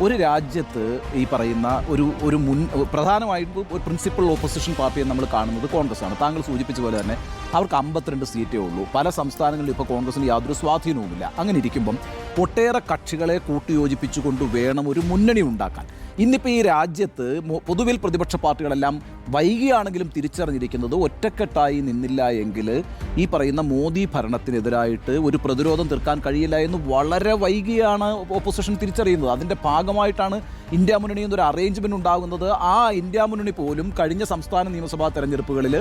ഒരു രാജ്യത്ത് ഈ പറയുന്ന ഒരു ഒരു മുൻ പ്രധാനമായിട്ടും ഒരു പ്രിൻസിപ്പൽ ഓപ്പോസിഷൻ പാർട്ടിയെ നമ്മൾ കാണുന്നത് കോൺഗ്രസ് ആണ് താങ്കൾ സൂചിപ്പിച്ച പോലെ തന്നെ അവർക്ക് അമ്പത്തിരണ്ട് സീറ്റേ ഉള്ളൂ. പല സംസ്ഥാനങ്ങളിലും ഇപ്പോൾ കോൺഗ്രസിന് യാതൊരു സ്വാധീനവുമില്ല. അങ്ങനെ ഇരിക്കുമ്പം ഒട്ടേറെ കക്ഷികളെ കൂട്ടിയോജിപ്പിച്ചുകൊണ്ട് വേണം ഒരു മുന്നണി ഉണ്ടാക്കാൻ. ഇന്നിപ്പോൾ ഈ രാജ്യത്ത് പൊതുവിൽ പ്രതിപക്ഷ പാർട്ടികളെല്ലാം വൈകിയാണെങ്കിലും തിരിച്ചറിഞ്ഞിരിക്കുന്നത് ഒറ്റക്കെട്ടായി നിന്നില്ല എങ്കിൽ ഈ പറയുന്ന മോദി ഭരണത്തിനെതിരായിട്ട് ഒരു പ്രതിരോധം തീർക്കാൻ കഴിയില്ല എന്ന് വളരെ വൈകിയാണ് ഓപ്പോസിഷൻ തിരിച്ചറിയുന്നത്. അതിന്റെ ഭാഗമായിട്ടാണ് ഇന്ത്യ മുന്നണി എന്നൊരു അറേഞ്ച്മെന്റ് ഉണ്ടാകുന്നത്. ആ ഇന്ത്യ മുന്നണി പോലും കഴിഞ്ഞ സംസ്ഥാന നിയമസഭാ തെരഞ്ഞെടുപ്പുകളിൽ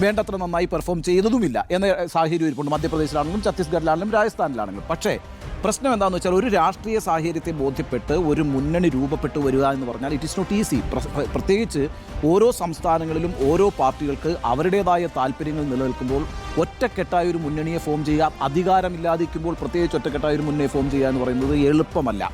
വേണ്ടത്ര നന്നായി പെർഫോം ചെയ്തതുമില്ല എന്ന സാഹചര്യം ഇരിപ്പുണ്ട്. മധ്യപ്രദേശിലാണെങ്കിലും ഛത്തീസ്ഗഡിലാണെങ്കിലും രാജസ്ഥാനിലാണെങ്കിലും. പക്ഷേ പ്രശ്നം എന്താണെന്ന് വെച്ചാൽ ഒരു രാഷ്ട്രീയ സാഹചര്യത്തെ ബോധ്യപ്പെട്ട് ഒരു മുന്നണി രൂപപ്പെട്ട് വരിക എന്ന് പറഞ്ഞാൽ ഇറ്റ് ഇസ് നോട്ട് ഈസി പ്രത്യേകിച്ച് ഓരോ സംസ്ഥാനങ്ങളിലും ഓരോ പാർട്ടികൾക്ക് അവരുടേതായ താല്പര്യങ്ങൾ നിലനിൽക്കുമ്പോൾ ഒറ്റക്കെട്ടായ ഒരു മുന്നണിയെ ഫോം ചെയ്യുക അധികാരമില്ലാതിരിക്കുമ്പോൾ പ്രത്യേകിച്ച് ഒറ്റക്കെട്ടായ ഒരു മുന്നണിയെ ഫോം ചെയ്യുക എന്ന് പറയുന്നത് എളുപ്പമല്ല.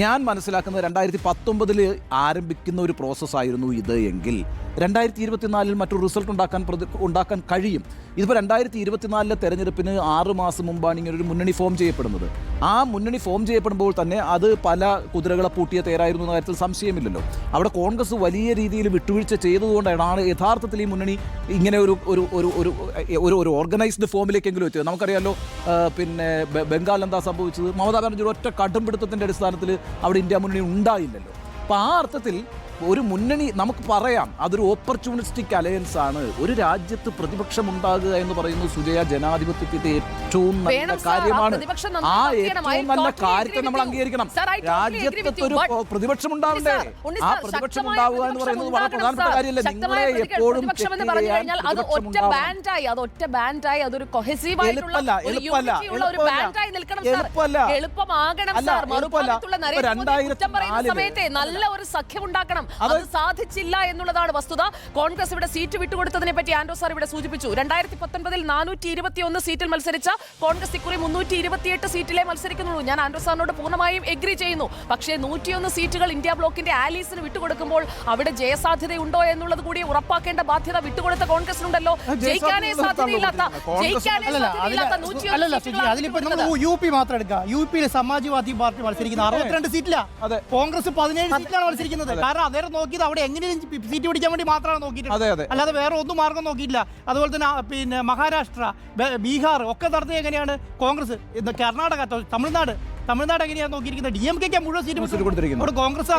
ഞാൻ മനസ്സിലാക്കുന്നത് രണ്ടായിരത്തി പത്തൊമ്പതിൽ ആരംഭിക്കുന്ന ഒരു പ്രോസസ്സായിരുന്നു ഇത് എങ്കിൽ രണ്ടായിരത്തി ഇരുപത്തിനാലിൽ മറ്റൊരു റിസൾട്ട് ഉണ്ടാക്കാൻ ഉണ്ടാക്കാൻ കഴിയും. ഇതിപ്പോൾ രണ്ടായിരത്തി ഇരുപത്തിനാലിലെ തെരഞ്ഞെടുപ്പിന് ആറ് മാസം മുമ്പാണ് ഇങ്ങനെ ഒരു മുന്നണി ഫോം ചെയ്യപ്പെടുന്നത്. ആ മുന്നണി ഫോം ചെയ്യപ്പെടുമ്പോൾ തന്നെ അത് പല കുതിരകളെ പൂട്ടിയ തേരായിരുന്നു എന്ന കാര്യത്തിൽ സംശയമില്ലല്ലോ. അവിടെ കോൺഗ്രസ് വലിയ രീതിയിൽ വിട്ടുവീഴ്ച ചെയ്തതുകൊണ്ടാണ് യഥാർത്ഥത്തിൽ ഈ മുന്നണി ഇങ്ങനെ ഒരു ഒരു ഒരു ഒരു ഒരു ഓർഗനൈസ്ഡ് ഫോമിലേക്കെങ്കിലും എത്തിയത്. നമുക്കറിയാമല്ലോ പിന്നെ ബംഗാൾ എന്താ സംഭവിച്ചത്? മമതാ ബാനർജിയുടെ ഒറ്റ കടുംപിടുത്തത്തിന്റെ അടിസ്ഥാനത്തിൽ അവിടെ ഇന്ത്യ മുന്നണി ഉണ്ടായില്ലല്ലോ. അപ്പോൾ ആ അർത്ഥത്തിൽ ഒരു മുന്നണി നമുക്ക് പറയാം. അതൊരു ഓപ്പർച്യൂണിസ്റ്റിക് അലയൻസ് ആണ്. ഒരു രാജ്യത്ത് പ്രതിപക്ഷം ഉണ്ടാകുക എന്ന് പറയുന്നത് സുജയ ജനാധിപത്യത്തിന്റെ ഏറ്റവും നല്ല കാര്യമാണ്. ആ ഏറ്റവും നല്ല കാര്യത്തെ നമ്മൾ അംഗീകരിക്കണം. രാജ്യത്ത് ഒരു പ്രതിപക്ഷം ഉണ്ടാവണ്ടേ? ആ പ്രതിപക്ഷം ഉണ്ടാവുക എന്ന് പറയുന്നത് വളരെ പ്രധാനപ്പെട്ട കാര്യമല്ലേ? നിങ്ങളെ എപ്പോഴും. എളുപ്പമാകണം സാർ. എളുപ്പമല്ല. മറുഭാഗത്തുള്ള ഇപ്പൊ നരേന്ദ്രമോദി കുറ്റം പറയുന്ന സമയത്തെ നല്ല ഒരു സഖ്യം ഉണ്ടാക്കണം. അത് സാധിച്ചില്ല എന്നുള്ളതാണ് വസ്തുത. കോൺഗ്രസ് ഇവിടെ സീറ്റ് വിട്ടുകൊടുത്തതിനെ പറ്റി ആൻഡോ സാർ ഇവിടെ സൂചിപ്പിച്ചു. രണ്ടായിരത്തി പത്തൊൻപതിൽ നാനൂറ്റി ഇരുപത്തിയൊന്ന് സീറ്റിൽ മത്സരിച്ച കോൺഗ്രസ് ഇക്കുറി മുന്നൂറ്റി ഇരുപത്തിയെട്ട് സീറ്റിലെ മത്സരിക്കുന്നുള്ളൂ. ഞാൻ ആൻഡോ സാറിനോട് പൂർണമായും എഗ്രി ചെയ്യുന്നു. പക്ഷേ നൂറ്റിയൊന്ന് സീറ്റുകൾ ഇന്ത്യ ബ്ലോക്കിന്റെ ആലീസിന് വിട്ടുകൊടുക്കുമ്പോൾ അവിടെ ജയസാധ്യതയുണ്ടോ എന്നുള്ളത് കൂടി ഉറപ്പാക്കേണ്ട ബാധ്യത വിട്ടുകൊടുത്ത കോൺഗ്രസിനുണ്ടല്ലോ. ജയിക്കാനേ സാധ്യതയില്ലാത്ത ജയിക്കാനേ സാധ്യതയില്ലാത്ത നൂറ്റിയൊന്ന്. യു പി മാത്രം എടുക്കുക യു പിയിലെ സമാജ്വാദി പാർട്ടി മത്സരിക്കുന്ന അറുപത്തിരണ്ട് സീറ്റിലാ. അതെ. കോൺഗ്രസ് പതിനേഴ് സീറ്റിലാണ് മത്സരിക്കുന്നത്. കാരണം അദ്ദേഹം നോക്കിയത് അവിടെ എങ്ങനെയും സീറ്റ് പിടിക്കാൻ വേണ്ടി മാത്രമാണ് നോക്കിയിട്ടുള്ളത്. അല്ലാതെ വേറെ ഒന്നും മാർഗം നോക്കിയിട്ടില്ല. അതുപോലെ തന്നെ പിന്നെ മഹാരാഷ്ട്ര ബീഹാർ ഒക്കെ നടത്തിയത് എങ്ങനെയാണ്? കോൺഗ്രസ് ഇന്ന് കർണാടക തമിഴ്നാട് തമിഴ്നാട് എങ്ങനെയാണ് നോക്കിയിരിക്കുന്നത്? ഡി എം കെക്ക് മുഴുവൻ സീറ്റ് കൊടുത്തിരിക്കുന്നു. അവിടെ Congress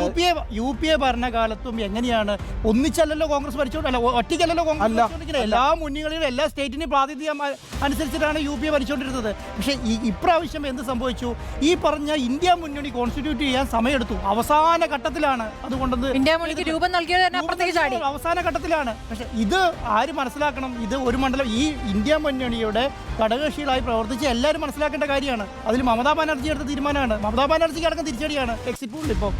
U P A U P A ഭരണകാലത്തും എങ്ങനെയാണ് ഒന്നിച്ചല്ലല്ലോ കോൺഗ്രസ് ഭരിച്ചുകൊണ്ടല്ല അല്ല ഒറ്റയ്ക്കല്ലല്ലോ കോൺഗ്രസ്. എല്ലാ മുന്നണികളിലും എല്ലാ സ്റ്റേറ്റിനും പ്രാതിനിധ്യം അനുസരിച്ചിട്ടാണ് യു പി എ ഭരിച്ചുകൊണ്ടിരുന്നത് പക്ഷേ ഈ ഇപ്രാവശ്യം എന്ത് സംഭവിച്ചു? ഈ പറഞ്ഞ ഇന്ത്യ മുന്നണി കോൺസ്റ്റിറ്റ്യൂട്ട് ചെയ്യാൻ സമയമെടുത്തു. അവസാന ഘട്ടത്തിലാണ് അതുകൊണ്ടത് ഇന്ത്യ മുന്നണിക്ക് രൂപം നൽകിയത് തന്നെ അവസാന ഘട്ടത്തിലാണ്. പക്ഷെ ഇത് ആര് മനസ്സിലാക്കണം? ഇത് ഒരു മണ്ഡലം ഈ ഇന്ത്യ മുന്നണിയുടെ ഘടകകക്ഷികളായി പ്രവർത്തിച്ച് എല്ലാവരും മനസ്സിലാക്കേണ്ട കാര്യമാണ്. അതിൽ മമതാ ബാനർജി എടുത്ത തീരുമാനമാണ്. മമതാ ബാനർജിക്ക് അടക്കം തിരിച്ചടിയാണ്. എക്സിറ്റ് പോളിൽ ഇപ്പോൾ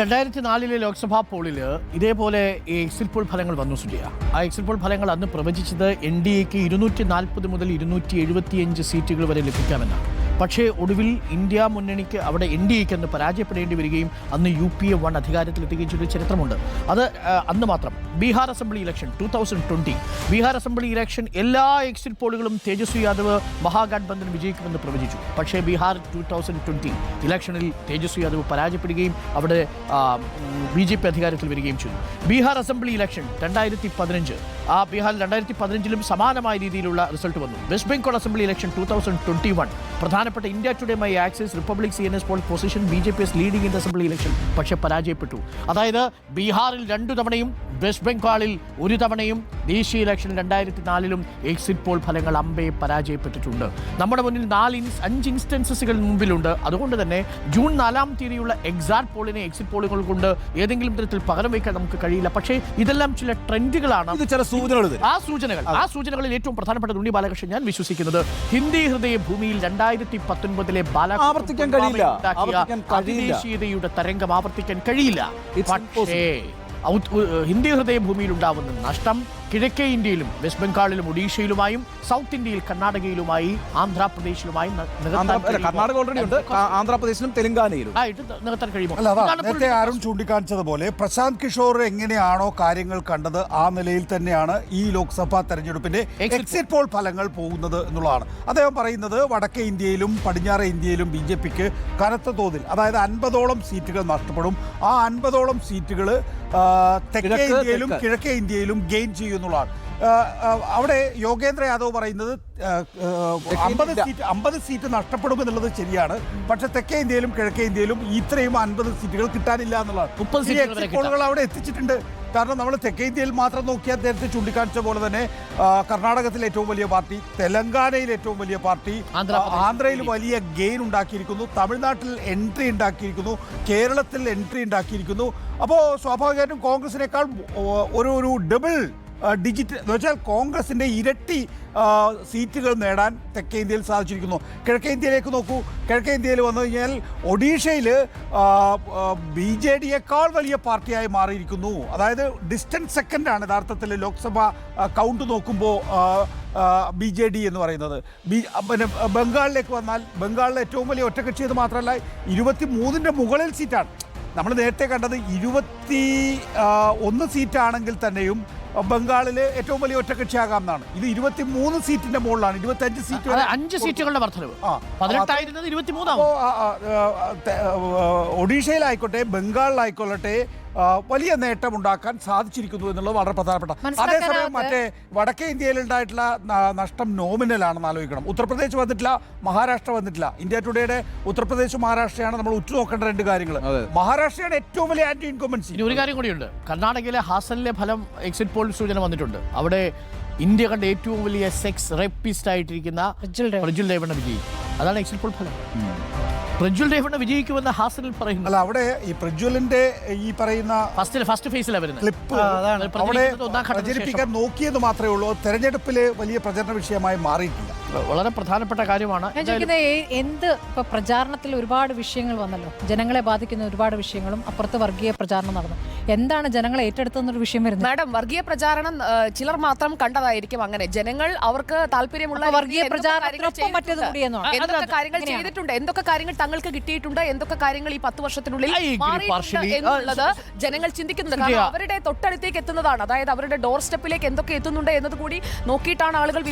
രണ്ടായിരത്തി നാലിലെ ലോക്സഭാ പോളിൽ ഇതേപോലെ ഈ എക്സിറ്റ് പോൾ ഫലങ്ങൾ വന്നു സുജയ ആ എക്സിറ്റ് പോൾ ഫലങ്ങൾ അന്ന് പ്രവചിച്ചത് എൻ ഡി എക്ക് ഇരുന്നൂറ്റി നാൽപ്പത് മുതൽ ഇരുന്നൂറ്റി എഴുപത്തിയഞ്ച് സീറ്റുകൾ വരെ ലഭിക്കാമെന്നാണ്. പക്ഷേ ഒടുവിൽ ഇന്ത്യ മുന്നണിക്ക് അവിടെ എൻ ഡി എക്ക് അന്ന് പരാജയപ്പെടേണ്ടി വരികയും അന്ന് യു പി എ വൺ അധികാരത്തിലെത്തുകയും ചെയ്ത ചരിത്രമുണ്ട്. അത് അന്ന് മാത്രം. Bihar assembly election two thousand twenty Bihar assembly election എല്ലാ എക്സിറ്റ് പോളുകളും തേജസ്വി യാദവ് മഹാഗഡ്ബന്ധൻ വിജയിക്കുമെന്ന് പ്രവചിച്ചു. പക്ഷേ ബീഹാർ ടു തൗസൻഡ് ട്വന്റി ഇലക്ഷനിൽ തേജസ്വി യാദവ് പരാജയപ്പെടുകയും അവിടെ ബി ജെ പി അധികാരത്തിൽ വരികയും ചെയ്തു. ബീഹാർ അസംബ്ലി ഇലക്ഷൻ രണ്ടായിരത്തി പതിനഞ്ച് ആ ബീഹാറിൽ രണ്ടായിരത്തി പതിനഞ്ചിലും സമാനമായ രീതിയിലുള്ള റിസൾട്ട് വന്നു. West Bengal assembly election two thousand twenty one. പ്രധാനപ്പെട്ട India Today my axis republic C N S poll position B J P S leading in assembly election പക്ഷെ പരാജയപ്പെട്ടു. അതായത് ബീഹാറിൽ രണ്ടു തവണയും വെസ്റ്റ് ബംഗാളിൽ ഒരു തവണയും ദേശീയ ഇലക്ഷൻ രണ്ടായിരത്തി നാലിലും എക്സിറ്റ് പോൾ ഫലങ്ങൾ അമ്പയെ പരാജയപ്പെട്ടിട്ടുണ്ട്. നമ്മുടെ മുന്നിൽ നാല് ഇൻസ് അഞ്ച് ഇൻസ്റ്റൻസസുകൾ മുമ്പിലുണ്ട്. അതുകൊണ്ട് തന്നെ ജൂൺ നാലാം തീയതിയുള്ള എക്സാക്ട് പോളിനെ എക്സിറ്റ് പോളുകൾ കൊണ്ട് ഏതെങ്കിലും തരത്തിൽ പകരം വയ്ക്കാൻ നമുക്ക് കഴിയില്ല. പക്ഷേ ഇതെല്ലാം ചില ട്രെൻഡുകളാണ് ചില സൂചനകൾ ആ സൂചനകൾ ആ സൂചനകളിൽ ഏറ്റവും പ്രധാനപ്പെട്ട ഉണ്ണി ബാലകൃഷ്ണൻ ഞാൻ വിശ്വസിക്കുന്നത് ഹിന്ദി ഹൃദയ ഭൂമിയിൽ രണ്ടായിരത്തി പത്തൊൻപതിലെ ആവർത്തിക്കാൻ കഴിയില്ല. അതിദേശീയതയുടെ തരംഗം ആവർത്തിക്കാൻ കഴിയില്ല. പക്ഷേ ഹിന്ദി ഹൃദയ ഭൂമിയിൽ ഉണ്ടാവുന്ന നഷ്ടം കിഴക്കേ ഇന്ത്യയിലും വെസ്റ്റ് ബംഗാളിലും ഒഡീഷയിലുമായും സൗത്ത് ഇന്ത്യയിൽ കർണാടകയിലുമായി ആന്ധ്രാപ്രദേശിലുമായും? കർണാടക ഓൾറെഡി ഉണ്ട്. ആന്ധ്രാപ്രദേശിലും തെലങ്കാനയിലും. ആയിട്ട് നികത്താൻ കഴിയുമോ? നേരത്തെ അരുൺ ചൂണ്ടിക്കാണിച്ചതുപോലെ പ്രശാന്ത് കിഷോർ എങ്ങനെയാണോ കാര്യങ്ങൾ കണ്ടത് ആ നിലയിൽ തന്നെയാണ് ഈ ലോക്സഭാ തെരഞ്ഞെടുപ്പിന്റെ എക്സിറ്റ് പോൾ ഫലങ്ങൾ പോകുന്നത് എന്നുള്ളതാണ്. അദ്ദേഹം പറയുന്നത് വടക്കേ ഇന്ത്യയിലും പടിഞ്ഞാറ് ഇന്ത്യയിലും ബി ജെ പിക്ക് കനത്ത തോതിൽ അതായത് അൻപതോളം സീറ്റുകൾ നഷ്ടപ്പെടും. ആ അൻപതോളം സീറ്റുകൾ തെക്കേ ഇന്ത്യയിലും. കിഴക്കേ ഇന്ത്യയിലും ഗെയിൻ ചെയ്യുന്നുള്ളതാണ് ആ, അവിടെ യോഗേന്ദ്ര യാദവ് പറയുന്നത് അമ്പത് സീറ്റ് അമ്പത് സീറ്റ് നഷ്ടപ്പെടും എന്നുള്ളത് ശരിയാണ്. പക്ഷെ തെക്കേ ഇന്ത്യയിലും കിഴക്കേ ഇന്ത്യയിലും ഇത്രയും അൻപത് സീറ്റുകൾ കിട്ടാനില്ല എന്നുള്ളതാണ്. exit പോളുകൾ അവിടെ എത്തിച്ചിട്ടുണ്ട്. കാരണം നമ്മൾ തെക്കേ ഇന്ത്യയിൽ മാത്രം നോക്കിയാൽ നേരത്തെ ചൂണ്ടിക്കാണിച്ച പോലെ തന്നെ കർണാടകത്തിലെ ഏറ്റവും വലിയ പാർട്ടി തെലങ്കാനയിൽ ഏറ്റവും വലിയ പാർട്ടി ആന്ധ്രയിൽ വലിയ ഗെയിൻ ഉണ്ടാക്കിയിരിക്കുന്നു. തമിഴ്നാട്ടിൽ എൻട്രി ഉണ്ടാക്കിയിരിക്കുന്നു. കേരളത്തിൽ എൻട്രി ഉണ്ടാക്കിയിരിക്കുന്നു. അപ്പോൾ സ്വാഭാവികമായിട്ടും കോൺഗ്രസിനേക്കാൾ ഒരു ഒരു ഡബിൾ ഡിജിറ്റ് എന്ന് വെച്ചാൽ കോൺഗ്രസിന്റെ ഇരട്ടി സീറ്റുകൾ നേടാൻ തെക്കേ ഇന്ത്യയിൽ സാധിച്ചിരിക്കുന്നു. കിഴക്കേ ഇന്ത്യയിലേക്ക് നോക്കൂ. കിഴക്കേ ഇന്ത്യയിൽ വന്നു കഴിഞ്ഞാൽ ഒഡീഷയിൽ ബി ജെ ഡിയേക്കാൾ വലിയ പാർട്ടിയായി മാറിയിരിക്കുന്നു. അതായത് ഡിസ്റ്റൻസ് സെക്കൻഡാണ് യഥാർത്ഥത്തിൽ ലോക്സഭ കൗണ്ട് നോക്കുമ്പോൾ ബി ജെ ഡി എന്ന് പറയുന്നത്. ബി പിന്നെ ബംഗാളിലേക്ക് വന്നാൽ ബംഗാളിലെ ഏറ്റവും വലിയ ഒറ്റകക്ഷി എന്ന് മാത്രമല്ല ഇരുപത്തി മൂന്നിന്റെ മുകളിൽ സീറ്റാണ്. നമ്മൾ നേരത്തെ കണ്ടത് ഇരുപത്തി ഒന്ന് സീറ്റാണെങ്കിൽ തന്നെയും ആ, ബംഗാളിൽ ഏറ്റവും വലിയ ഒറ്റകക്ഷിയാകാം എന്നാണ് ഇത് ഇരുപത്തി മൂന്ന് സീറ്റിന്റെ മുകളിലാണ്. ഇരുപത്തി അഞ്ച് സീറ്റ് അഞ്ച് സീറ്റുകളുടെ വർധനവ്. പതിനെട്ടായിരുന്നത് ആ, ഒഡീഷയിലായിക്കോട്ടെ ബംഗാളിലായിക്കൊള്ളട്ടെ വലിയ നേട്ടം ഉണ്ടാക്കാൻ സാധിച്ചിരിക്കുന്നു എന്നുള്ളത് വളരെ പ്രധാനപ്പെട്ട അതേസമയം മറ്റേ വടക്കേ ഇന്ത്യയിൽ ഉണ്ടായിട്ടുള്ള നഷ്ടം നോമിനൽ ആണെന്ന് ആലോചിക്കണം. ഉത്തർപ്രദേശ് വന്നിട്ടില്ല മഹാരാഷ്ട്ര വന്നിട്ടില്ല. ഇന്ത്യ ടുഡേയുടെ ഉത്തർപ്രദേശ് മഹാരാഷ്ട്രയാണ് നമ്മൾ ഉറ്റുനോക്കേണ്ട രണ്ട് കാര്യങ്ങൾ. മഹാരാഷ്ട്രയാണ് ഏറ്റവും വലിയ ആന്റി ഇൻകോമൻസി ഇനി ഒരു കാര്യം കൂടിയുണ്ട്. കർണാടകയിലെ ഹാസനിലെ ഫലം എക്സിറ്റ് പോൾ സൂചന വന്നിട്ടുണ്ട്. അവിടെ ഇന്ത്യ കണ്ട ഏറ്റവും വലിയ സെക്സ് റെപ്പിസ്റ്റ് ആയിട്ടിരിക്കുന്ന. വിജയി. അതാണ് എക്സിറ്റ് പോൾ ഫലം. പ്രജ്വൽ രേവണ്ണ വിജയിക്കുമെന്ന് ഹാസനിൽ പറയുന്നു. അല്ല അവിടെ ഈ പ്രജ്വലിന്റെ ഈ പറയുന്ന ഫസ്റ്റ് ഫസ്റ്റ് ഫേസിൽ വരുന്നത്. ക്ലിപ്പ് അതാണ്. അവിടെ പ്രചരിപ്പിക്കാൻ നോക്കിയത് മാത്രമേ ഉള്ളൂ. തെരഞ്ഞെടുപ്പിൽ വലിയ പ്രചരണ വിഷയമായി മാറിയിട്ടില്ല. വളരെ പ്രധാനപ്പെട്ട കാര്യമാണ്. ഞാൻ ചോദിക്കുന്നത് എന്ത് ഇപ്പൊ പ്രചാരണത്തിൽ ഒരുപാട് വിഷയങ്ങൾ വന്നല്ലോ? ജനങ്ങളെ ബാധിക്കുന്ന ഒരുപാട് വിഷയങ്ങളും അപ്പുറത്ത് വർഗീയ പ്രചാരണം നടന്നു. എന്താണ് ജനങ്ങൾ ഏറ്റെടുത്തെന്നൊരു വിഷയം വരുന്നത്? മാഡം വർഗീയ പ്രചാരണം ചിലർ മാത്രം കണ്ടതായിരിക്കും അങ്ങനെ. ജനങ്ങൾ അവർക്ക് താല്പര്യമുള്ള വർഗീയ എന്തൊക്കെ കാര്യങ്ങൾ ചെയ്തിട്ടുണ്ട്? എന്തൊക്കെ കാര്യങ്ങൾ ചെയ്തിട്ടുണ്ട്? എന്തൊക്കെ കാര്യങ്ങൾ തങ്ങൾക്ക് കിട്ടിയിട്ടുണ്ട്? എന്തൊക്കെ കാര്യങ്ങൾ ഈ പത്ത് വർഷത്തിനുള്ളിൽ എന്നുള്ളത് ജനങ്ങൾ ചിന്തിക്കുന്നുണ്ട്. കാരണം അവരുടെ തൊട്ടടുത്തേക്ക് എത്തുന്നതാണ്. അതായത് അവരുടെ ഡോർ സ്റ്റെപ്പിലേക്ക് എന്തൊക്കെ എത്തുന്നുണ്ട് എന്നത് കൂടി നോക്കിയിട്ടാണ് ആളുകൾ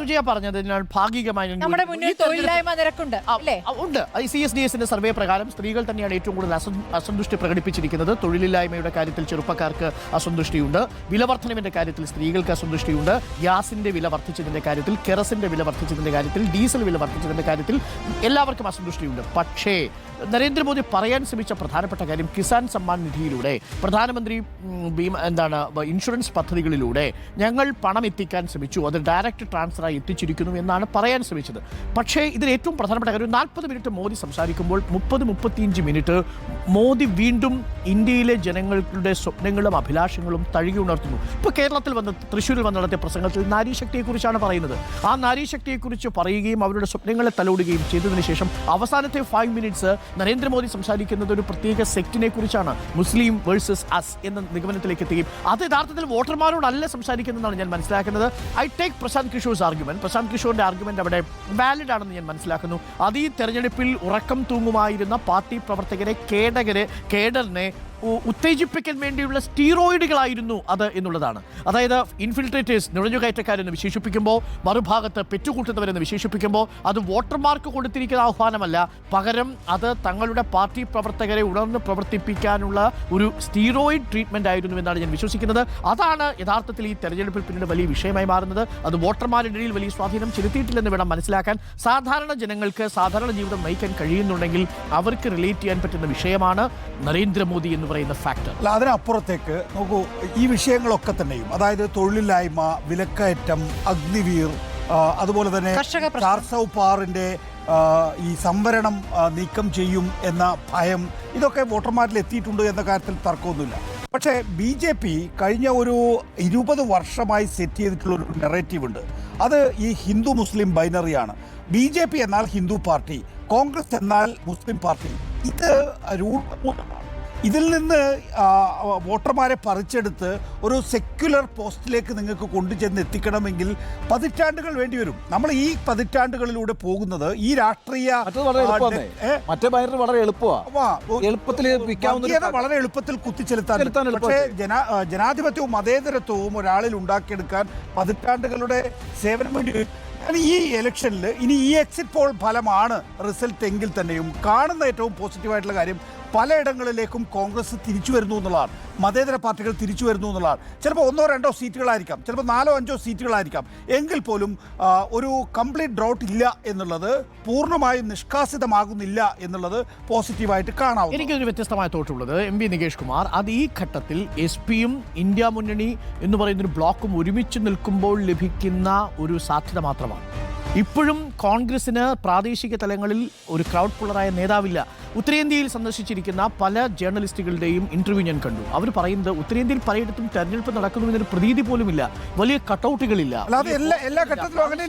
സുജയ പറഞ്ഞതിനാൽ ഭാഗികമായി നമ്മുടെ മുന്നിൽ തൊഴിലില്ലായ്മ നിരക്കുണ്ട് അല്ലേ? ഉണ്ട്. സി എസ് ഡി എസിന്റെ സർവേ പ്രകാരം സ്ത്രീകൾ തന്നെയാണ് ഏറ്റവും കൂടുതൽ അസന്തുഷ്ടി പ്രകടിപ്പിച്ചിരിക്കുന്നത്. തൊഴിലില്ലായ്മയുടെ കാര്യത്തിൽ ചെറുപ്പക്കാർക്ക് അസന്തുഷ്ടിയുണ്ട്. വിലവർദ്ധനവിന്റെ കാര്യത്തിൽ സ്ത്രീകൾക്ക് അസന്തുഷ്ടിയുണ്ട്. ഗ്യാസിന്റെ വില വർദ്ധിച്ചതിന്റെ കാര്യത്തിൽ കെറസിന്റെ വില വർദ്ധിച്ചതിന്റെ കാര്യത്തിൽ ഡീസൽ വില വർദ്ധിച്ചതിന്റെ കാര്യത്തിൽ എല്ലാവർക്കും അസന്തുഷ്ടിയുണ്ട്. പക്ഷേ നരേന്ദ്രമോദി പറയാൻ ശ്രമിച്ച പ്രധാനപ്പെട്ട കാര്യം കിസാൻ സമ്മാൻ നിധിയിലൂടെ പ്രധാനമന്ത്രി ഭീമ എന്താണ് ഇൻഷുറൻസ് പദ്ധതികളിലൂടെ ഞങ്ങൾ പണം എത്തിക്കാൻ ശ്രമിച്ചു. അത് ഡയറക്റ്റ് ട്രാൻസ്ഫറായി എത്തിച്ചിരിക്കുന്നു എന്നാണ് പറയാൻ ശ്രമിച്ചത്. പക്ഷേ ഇതിൽ ഏറ്റവും പ്രധാനപ്പെട്ട കാര്യം നാൽപ്പത് മിനിറ്റ് മോദി സംസാരിക്കുമ്പോൾ മുപ്പത് മുപ്പത്തിയഞ്ച് മിനിറ്റ് മോദി വീണ്ടും ഇന്ത്യയിലെ ജനങ്ങളുടെ സ്വപ്നങ്ങളും അഭിലാഷങ്ങളും തഴുകി ഉണർത്തുന്നു ഇപ്പോൾ കേരളത്തിൽ വന്ന് തൃശ്ശൂരിൽ വന്ന് നടത്തിയ പ്രസംഗത്തിൽ നാരീശക്തിയെക്കുറിച്ചാണ് പറയുന്നത്. ആ നാരീശക്തിയെക്കുറിച്ച് പറയുകയും അവരുടെ സ്വപ്നങ്ങളെ തലോടുകയും ചെയ്തതിനു ശേഷം അവസാനത്തെ ഫൈവ് മിനിറ്റ്സ് നരേന്ദ്രമോദി സംസാരിക്കുന്നത് ഒരു പ്രത്യേക സെക്റ്റിനെ കുറിച്ചാണ് മുസ്ലിം വേഴ്സസ് അസ് എന്ന നിഗമനത്തിലേക്ക് എത്തുകയും അത് യഥാർത്ഥത്തിൽ വോട്ടർമാരോടല്ല സംസാരിക്കുന്നതെന്നാണ് ഞാൻ മനസ്സിലാക്കുന്നത്. I take Prashant Kishore's argument Prashant കിഷോറിന്റെ argument അവിടെ വാലിഡ് ആണെന്ന് ഞാൻ മനസ്സിലാക്കുന്നു. അത് ഈ തെരഞ്ഞെടുപ്പിൽ ഉറക്കം തൂങ്ങുമായിരുന്ന പാർട്ടി പ്രവർത്തകരെ കേഡകരെ കേഡറിനെ ഉത്തേജിപ്പിക്കാൻ വേണ്ടിയുള്ള സ്റ്റീറോയിഡുകളായിരുന്നു അത് എന്നുള്ളതാണ്. അതായത് ഇൻഫിൽട്രേറ്റേഴ്സ് നുഴഞ്ഞുകയറ്റക്കാരെന്ന് വിശേഷിപ്പിക്കുമ്പോൾ മറുഭാഗത്ത് പെറ്റുകൂട്ടുന്നവരെന്ന് വിശേഷിപ്പിക്കുമ്പോൾ അത് വോട്ടർമാർക്ക് കൊടുത്തിരിക്കുന്ന ആഹ്വാനമല്ല. പകരം അത് തങ്ങളുടെ പാർട്ടി പ്രവർത്തകരെ ഉണർന്ന് പ്രവർത്തിപ്പിക്കാനുള്ള ഒരു സ്റ്റീറോയിഡ് ട്രീറ്റ്മെന്റ് ആയിരുന്നു എന്നാണ് ഞാൻ വിശ്വസിക്കുന്നത്. അതാണ് യഥാർത്ഥത്തിൽ ഈ തെരഞ്ഞെടുപ്പിൽ പിന്നീട് വലിയ വിഷയമായി മാറുന്നത്. അത് വോട്ടർമാരുടെ ഇടയിൽ വലിയ സ്വാധീനം ചെലുത്തിയിട്ടില്ലെന്ന് വേണം മനസ്സിലാക്കാൻ. സാധാരണ ജനങ്ങൾക്ക് സാധാരണ ജീവിതം നയിക്കാൻ കഴിയുന്നുണ്ടെങ്കിൽ അവർക്ക് റിലേറ്റ് ചെയ്യാൻ പറ്റുന്ന വിഷയമാണ് നരേന്ദ്രമോദി എന്ന് പറയുന്ന ഫാക്ടർ അല്ല അതിനപ്പുറത്തേക്ക് നോക്കൂ ഈ വിഷയങ്ങളൊക്കെ തന്നെയും അതായത് തൊഴിലില്ലായ്മ വിലക്കയറ്റം അഗ്നിവീർ അതുപോലെ തന്നെ കാർസവ് പാറിന്റെ ഈ സംവരണം നീക്കം ചെയ്യും എന്ന ഭയം ഇതൊക്കെ വോട്ടർമാരിൽ എത്തിയിട്ടുണ്ട് എന്ന കാര്യത്തിൽ തർക്കമൊന്നുമില്ല. പക്ഷേ ബി ജെ പി കഴിഞ്ഞ ഒരു ഇരുപത് വർഷമായി സെറ്റ് ചെയ്തിട്ടുള്ള ഒരു നെറേറ്റീവ് ഉണ്ട്. അത് ഈ ഹിന്ദു മുസ്ലിം ബൈനറിയാണ്. ബി ജെ പി എന്നാൽ ഹിന്ദു പാർട്ടി കോൺഗ്രസ് എന്നാൽ മുസ്ലിം പാർട്ടി. ഇത് രൂഢമൂലമാണ് ഇതിൽ നിന്ന് വോട്ടർമാരെ പറിച്ചെടുത്ത് ഒരു സെക്യുലർ പോസ്റ്റിലേക്ക് നിങ്ങൾക്ക് കൊണ്ടുചെന്ന് എത്തിക്കണമെങ്കിൽ പതിറ്റാണ്ടുകൾ വേണ്ടിവരും നമ്മൾ ഈ പതിറ്റാണ്ടുകളിലൂടെ പോകുന്നത് ഈ രാഷ്ട്രീയ വളരെ? മറ്റേ എളുപ്പമാണ് എളുപ്പത്തിൽ വളരെ എളുപ്പത്തിൽ കുത്തിച്ചെലുത്താൻ. പക്ഷേ ജനാധിപത്യവും മതേതരത്വവും ഒരാളിൽ ഉണ്ടാക്കിയെടുക്കാൻ പതിറ്റാണ്ടുകളുടെ സേവനം വേണ്ടി. ഈ ഇലക്ഷനിൽ ഇനി ഈ എക്സിറ്റ് പോൾ ഫലമാണ് റിസൾട്ട് എങ്കിൽ തന്നെയും കാണുന്ന ഏറ്റവും പോസിറ്റീവായിട്ടുള്ള കാര്യം പലയിടങ്ങളിലേക്കും കോൺഗ്രസ് തിരിച്ചു വരുന്നു എന്നുള്ളതാണ്. മതേതര പാർട്ടികൾ തിരിച്ചു വരുന്നു എന്നുള്ളതാണ്. ചിലപ്പോൾ ഒന്നോ രണ്ടോ സീറ്റുകളായിരിക്കാം. ചിലപ്പോൾ നാലോ അഞ്ചോ സീറ്റുകളായിരിക്കാം. എങ്കിൽ പോലും ഒരു കംപ്ലീറ്റ് ഡ്രോട്ട് ഇല്ല എന്നുള്ളത് പൂർണമായും നിഷ്കാസിതമാകുന്നില്ല എന്നുള്ളത് പോസിറ്റീവായിട്ട് കാണാം എനിക്കൊരു വ്യത്യസ്തമായ തോട്ടുള്ളത് എം വി നികേഷ് കുമാർ. അത് ഈ ഘട്ടത്തിൽ എസ് പിയും ഇന്ത്യ മുന്നണി എന്ന് പറയുന്നൊരു ബ്ലോക്കും ഒരുമിച്ച് നിൽക്കുമ്പോൾ ലഭിക്കുന്ന ഒരു സാധ്യത മാത്രമാണ്. ഇപ്പോഴും കോൺഗ്രസിന് പ്രാദേശിക തലങ്ങളിൽ ഒരു ക്രൗഡ് പുള്ളറായ നേതാവില്ല. ഉത്തരേന്ത്യയിൽ സന്ദർശിച്ചിരിക്കുന്ന പല ജേർണലിസ്റ്റുകളുടെയും ഇന്റർവ്യൂ ഞാൻ കണ്ടു. അവർ പറയുന്നത് ഉത്തരേന്ത്യയിൽ പലയിടത്തും തെരഞ്ഞെടുപ്പ് നടക്കുന്നു എന്നൊരു പ്രതീതി പോലുമില്ല. വലിയ കട്ടൗട്ടുകളില്ല എല്ലാ ഘട്ടത്തിലും അങ്ങനെ